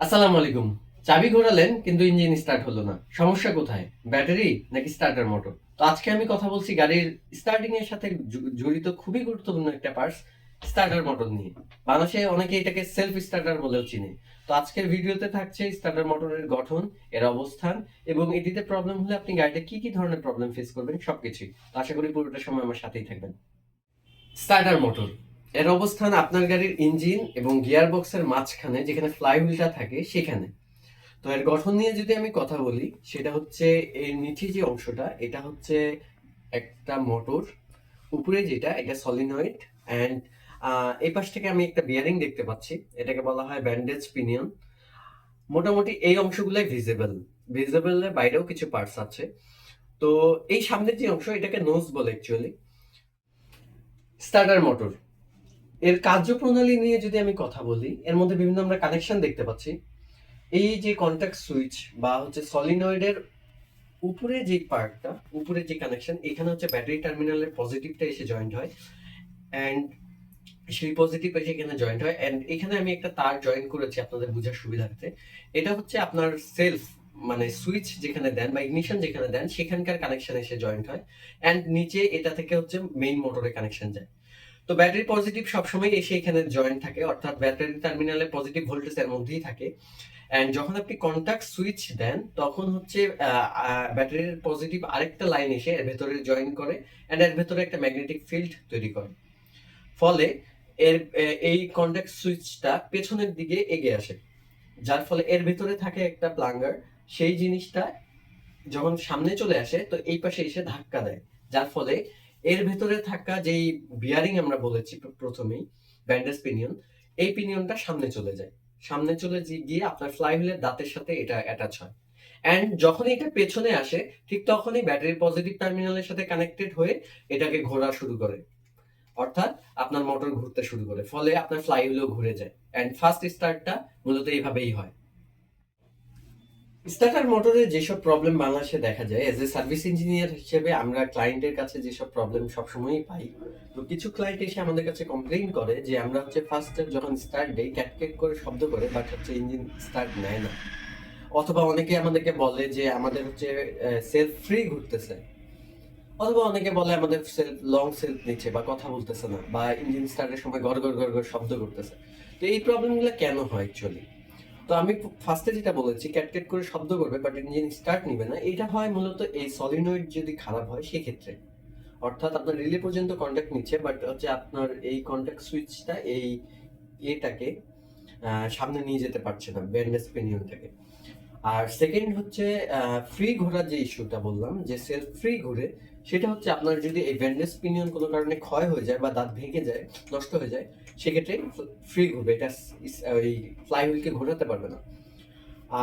আসসালামু আলাইকুম। চাবি ঘোরালেন, কিন্তু ইঞ্জিন স্টার্ট হলো না। সমস্যা কোথায়? ব্যাটারি নাকি স্টার্টার মোটর তো আজকে আমি কথা বলছি গাড়ির স্টার্টিং এর সাথে জড়িত খুবই গুরুত্বপূর্ণ একটা পার্টস স্টার্টার মোটর নিয়ে। বাংলাদেশে অনেকে এটাকে সেলফ স্টার্টার বলেও চিনে। তো আজকের ভিডিওতে থাকছে স্টার্টার মোটরের গঠন, এর অবস্থান, এবং এটিতে প্রবলেম হলে আপনি গাড়িতে কি কি ধরনের প্রবলেম ফেস করবেন, সবকিছুই। আশা করি পুরোটা সময় আমার সাথেই থাকবেন। স্টার্টার মোটর এর অবস্থান আপনার গাড়ির ইঞ্জিন এবং গিয়ার বক্সের মাঝখানে, যেখানে ফ্লাইহুইলটা থাকে, সেখানে। তো এর গঠন নিয়ে যদি আমি কথা বলি, সেটা হচ্ছে এর নিচে যে অংশটা, এটা হচ্ছে একটা মোটর, উপরে যেটা, এটা সলিনয়েড অ্যান্ড এই পাশ থেকে আমি একটা বিয়ারিং দেখতে পাচ্ছি, এটাকে বলা হয় ব্যান্ডেজ পিনিয়ন মোটামুটি এই অংশগুলোই ভিজিবল ভিজিবলের বাইরেও কিছু পার্টস আছে। তো এই সামনের যে অংশ, এটাকে নোজ বলে অ্যাকচুয়ালি স্টার্টার মোটর এর কার্যপ্রণালী নিয়ে যদি আমি কথা বলি, এর মধ্যে বিভিন্ন আমরা কানেকশন দেখতে পাচ্ছি। এই যে কন্ট্যাক্ট সুইচ বা হচ্ছে সলিনয়েডের উপরে যে পার্টটা উপরে যে কানেকশন এখানে হচ্ছে ব্যাটারি টার্মিনালের পজিটিভটা এসে জয়েন্ট হয় অ্যান্ড সেই পজিটিভ এসে এখানে জয়েন্ট হয় অ্যান্ড এখানে আমি একটা তার জয়েন করেছি আপনাদের বোঝার সুবিধার্থে। এটা হচ্ছে আপনার সেলফ মানে সুইচ যেখানে দেন বা ইগনিশন যেখানে দেন, সেখানকার কানেকশন এসে জয়েন্ট হয় অ্যান্ড নিচে এটা থেকে হচ্ছে মেইন মোটরে কানেকশন যায়। তো ব্যাটারি পজিটিভ সবসময় এসে এখানে জয়েন্ট থাকে, অর্থাৎ ব্যাটারি টার্মিনালে পজিটিভ ভোল্টেজ এর মধ্যেই থাকে। এন্ড যখন আপনি কন্টাক্ট সুইচ দেন, তখন হচ্ছে ব্যাটারির পজিটিভ আরেকটা লাইন এসে এর ভেতরে জয়েন করে এন্ড এর ভেতরে একটা ম্যাগনেটিক ফিল্ড তৈরি করে। ফলে এর এই কন্টাক্ট সুইচটা পেছনের দিকে এগিয়ে আসে। যার ফলে এর ভেতরে থাকে একটা প্লাঙ্গার সেই জিনিসটা যখন সামনে চলে আসে, তো এই পাশে এসে ধাক্কা দেয়। যার ফলে এর ভেতরে থাকা যেই বিয়ারিং আমরা বলেছি প্র- প্রথমেই ব্যান্ডেজ পিনিয়ন এই পিনিয়নটা সামনে চলে যায়। সামনে চলে গিয়ে আপনার ফ্লাইহুইলের দাঁতের সাথে এটা অ্যাটাচ হয়। অ্যান্ড যখন এটা পেছনে আসে, ঠিক তখনই ব্যাটারি পজিটিভ টার্মিনালের সাথে কানেক্টেড হয়ে এটাকে ঘোরা শুরু করে। অর্থাৎ আপনার মোটর ঘুরতে শুরু করে, ফলে আপনার ফ্লাইহুইলও ঘুরে যায়। অ্যান্ড ফার্স্ট স্টার্টটা মূলত এইভাবেই হয়। স্টার্টার মোটরে যেসব প্রবলেম বাংলাদেশে দেখা যায় এজ এ সার্ভিস ইঞ্জিনিয়ার হিসেবে আমরা ক্লায়েন্টের কাছে যেসব প্রবলেম সবসময়ই পাই, তো কিছু ক্লায়েন্ট এসে আমাদের কাছে কমপ্লেইন করে যে আমরা হচ্ছে ফার্স্ট যখন স্টার্ট দেই ক্যাটকেট করে শব্দ করে বাট হচ্ছে ইঞ্জিন স্টার্ট নেয় না। অথবা অনেকে আমাদেরকে বলে যে আমাদের হচ্ছে সেলফ ফ্রি ঘুরতেছে। অথবা অনেকে বলে আমাদের সেলফ লং সেলফ নিচ্ছে বা কথা বলতেছে না, বা ইঞ্জিন স্টার্টের সময় গড় গড় গড় শব্দ করতেছে। তো এই প্রবলেমগুলো কেন হয় অ্যাকচুয়ালি তো আমি ফার্স্টে যেটা বলেছি ক্যাটকেট করে শব্দ করবে বাট ইঞ্জিন স্টার্ট নিবে না। এটা হয় মূলত এই সলিনয়েড যদি খারাপ হয়, সেক্ষেত্রে। অর্থাৎ আপনার রিলে পর্যন্ত কন্ট্যাক্ট নিচ্ছে বাট হচ্ছে আপনার এই কন্ট্যাক্ট সুইচটা এই এটাকে সামনে নিয়ে যেতে পারছে না, ব্যান্ডেজ পিনিয়নটাকে আর সেকেন্ড হচ্ছে ফ্রি ঘোরার যে ইস্যুটা বললাম, যে সেলফ ফ্রি ঘুরে, সেটা হচ্ছে আপনার যদি এই ব্যান্ডেজ পিনিয়ন কোনো কারণে ক্ষয় হয়ে যায় বা দাঁত ভেঙে যায়, নষ্ট হয়ে যায়, সেক্ষেত্রে ফ্রি ঘুরবে। এটা ওই ফ্লাইহুইলকে ঘোরাতে পারবে না।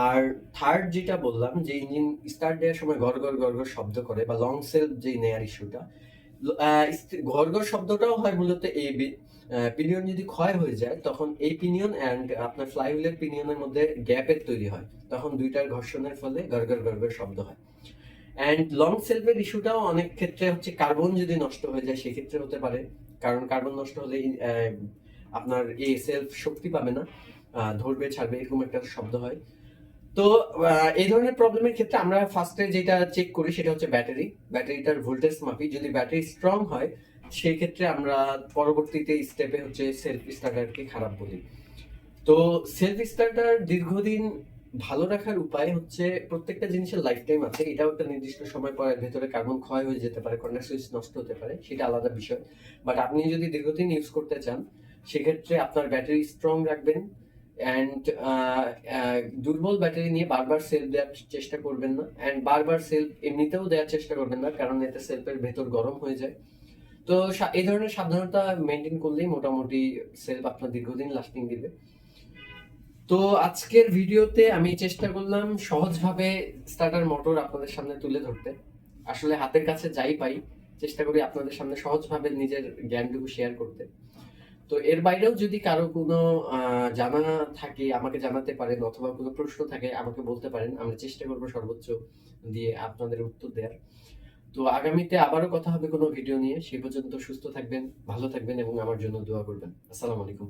আর থার্ড যেটা বললাম, যে ইঞ্জিন স্টার্ট দেওয়ার সময় গড় গড় গড় শব্দ করে বা লং সেল যে নেয়ার ইস্যুটা ঘর শব্দটাও হয় মূলত এই পিনিয়ন যদি ক্ষয় হয়ে যায়, তখন এই পিনিয়ন অ্যান্ড আপনার ফ্লাইহুইলের পিনিয়নের মধ্যে গ্যাপের তৈরি হয়। তখন দুইটার ঘর্ষণের ফলে গড়গড় গড়গড় শব্দ হয়। অ্যান্ড লং সেলফের ইস্যুটাও অনেক ক্ষেত্রে হচ্ছে কার্বন যদি নষ্ট হয়ে যায়, সেক্ষেত্রে হতে পারে। কারণ কার্বন নষ্ট হলে আপনার এই সেলফ শক্তি পাবে না। ধরবে, ছাড়বে, এরকম একটা শব্দ হয়। তো এই ধরনের প্রবলেমের ক্ষেত্রে আমরা ফার্স্টে যেটা চেক করি সেটা হচ্ছে ব্যাটারি ব্যাটারিটার ভোল্টেজ মাপি। যদি ব্যাটারি স্ট্রং হয় সেই ক্ষেত্রে আমরা পরবর্তীতে স্টেপে হচ্ছে সেলফ স্টার্টারকে খারাপ বলি। তো সেলফ স্টার্টার দীর্ঘদিন ভালো রাখার উপায় হচ্ছে প্রত্যেকটা জিনিসের লাইফ টাইম আছে। এটাও একটা নির্দিষ্ট সময় পর ভেতরে কার্বন ক্ষয় হয়ে যেতে পারে কন্ডাক্ট সুইচ নষ্ট হতে পারে, সেটা আলাদা বিষয়। বাট আপনি যদি দীর্ঘদিন ইউজ করতে চান, সেক্ষেত্রে আপনার ব্যাটারি স্ট্রং রাখবেন। অ্যান্ড দুর্বল ব্যাটারি নিয়ে বারবার সেলফ দেওয়ার চেষ্টা করবেন না। অ্যান্ড বারবার সেলফ এমনিতেও দেওয়ার চেষ্টা করবেন না, কারণ এতে সেলফের ভেতর গরম হয়ে যায়। তো এই ধরনের সাবধানতা মেনটেন করলেই মোটামুটি সেলফ আপনার দীর্ঘদিন লাস্টিং দিবে। তো আজকের ভিডিওতে আমি চেষ্টা করলাম সহজভাবে স্টার্টার মোটর আপনাদের সামনে তুলে ধরতে। আসলে হাতের কাছে যাই পাই, চেষ্টা করি আপনাদের সামনে সহজভাবে নিজের জ্ঞানটুকু শেয়ার করতে। তো এর বাইরেও যদি কারও কোনো জানা থাকে, আমাকে জানাতে পারেন অথবা কোনো প্রশ্ন থাকে, আমাকে বলতে পারেন, আমরা চেষ্টা করব সর্বোচ্চ দিয়ে আপনাদের উত্তর দেওয়ার তো আগামীতে আবারও কথা হবে কোনো ভিডিও নিয়ে। সেই পর্যন্ত সুস্থ থাকবেন, ভালো থাকবেন এবং আমার জন্য দোয়া করবেন। আসসালামু আলাইকুম।